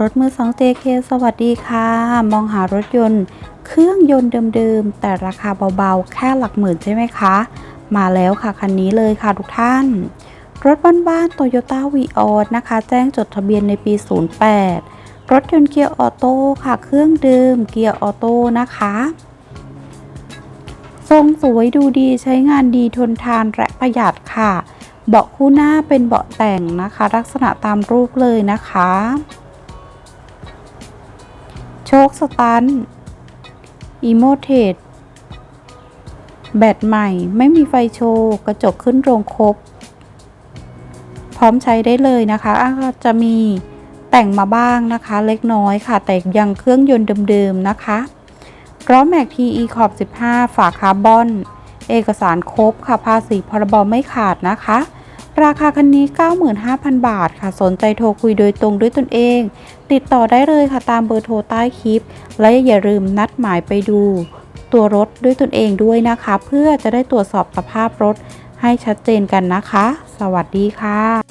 รถมือสอง JK สวัสดีค่ะ มองหารถยนต์ เครื่องยนต์เดิมๆ แต่ราคาเบาๆ แค่หลักหมื่นใช่ไหมคะ มาแล้วค่ะ คันนี้เลยค่ะทุกท่าน รถบ้านๆ Toyota v ีออนะคะ แจ้งจดทะเบียนในปี 08 รถยนต์เกียร์ออโต้ค่ะ เครื่องเดิมเกียร์ออโต้นะคะ ทรงสวยดูดีใช้งานดีทนทานและประหยัดค่ะ เบาะคู่หน้าเป็นเบาะแต่งนะคะ ลักษณะตามรูปเลยนะคะ โชคสตันอีโมเทดแบตใหม่ไม่มีไฟโชว์กระจกขึ้นโรงครบ พร้อมใช้ได้เลยนะคะอะก็จะมีแต่งมาบ้างนะคะเล็กน้อยค่ะ แต่ยังเครื่องยนต์เดิมๆนะคะล้อแม็ก TE ขอบ 15 ฝาคาร์บอน เอกสารครบค่ะภาษีพรบไม่ขาดนะคะ ราคาคันนี้ 95,000 บาทค่ะ สนใจโทรคุยโดยตรงด้วยตนเอง ติดต่อได้เลยค่ะตามเบอร์โทรใต้คลิป และอย่าลืมนัดหมายไปดู ตัวรถด้วยตนเองด้วยนะคะ เพื่อจะได้ตรวจสอบสภาพรถให้ชัดเจนกันนะคะ สวัสดีค่ะ